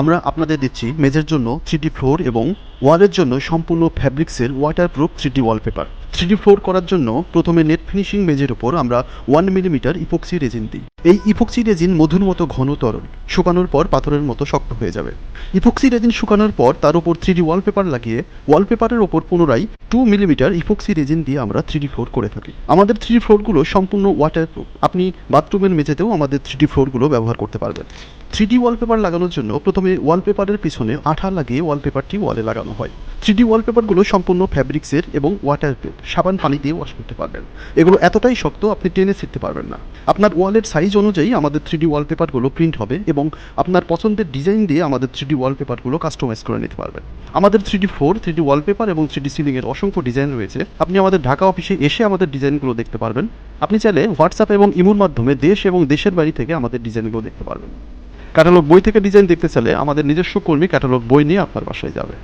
আমরা আপনাদের দিচ্ছি মেঝের জন্য থ্রিডি ফ্লোর এবং ওয়ালের জন্য সম্পূর্ণ ফ্যাব্রিক্সের waterproof three D wallpaper three D floor করার জন্য প্রথমে নেট ফিনিশিং মেঝের ওপর আমরা ওয়ান মিলিমিটার ইপক্সি রেজিন দিই। এই ইপক্সি রেজিন মধুর মতো ঘন তরল, শুকানোর পর পাথরের মতো শক্ত হয়ে যাবে। ইপক্সি রেজিন শুকানোর পর তার উপর থ্রিডি ওয়ালপেপার লাগিয়ে ওয়ালপেপারের ওপর পুনরায় টু মিলিমিটার ইপক্সি রেজিন দিয়ে আমরা থ্রিডি ফ্লোর করে থাকি। আমাদের থ্রিডি ফ্লোরগুলো সম্পূর্ণ ওয়াটারপ্রুফ আপনি বাথরুমের মেঝেতেও আমাদের থ্রিডি ফ্লোরগুলো ব্যবহার করতে পারবেন। থ্রিডি ওয়ালপেপার লাগানোর জন্য প্রথমে ওয়ালপেপারের পিছনে আঠা লাগিয়ে ওয়ালপেপারটি ওয়ালে লাগানো হয়। থ্রিডি ওয়ালপেপারগুলো সম্পূর্ণ ফ্যাব্রিক্সের এবং ওয়াটারপ্রুফ। সাবান পানি দিয়ে ওয়াশ করতে পারবেন। এগুলো এতটাই শক্ত, আপনি টেনে শিখতে পারবেন না। আপনার ওয়ালের সাইজ অনুযায়ী আমাদের থ্রিডি ওয়ালপেপারগুলো প্রিন্ট হবে এবং আপনার পছন্দের ডিজাইন দিয়ে আমাদের থ্রিডি ওয়ালপেপারগুলো কাস্টমাইজ করে নিতে পারবেন। আমাদের three D floor three D wallpaper এবং থ্রিডি সিলিংয়ের অসংখ্য ডিজাইন রয়েছে। আপনি আমাদের ঢাকা অফিসে এসে আমাদের ডিজাইনগুলো দেখতে পারবেন। আপনি চাইলে হোয়াটসঅ্যাপ এবং ইমোর মাধ্যমে দেশ এবং দেশের বাড়ি থেকে আমাদের ডিজাইনগুলো দেখতে পারবেন। ক্যাটালগ বই থেকে ডিজাইন দেখতে চাইলে আমাদের নিজস্ব কর্মী ক্যাটালগ বই নিয়ে আপনার বাসায় যাবে।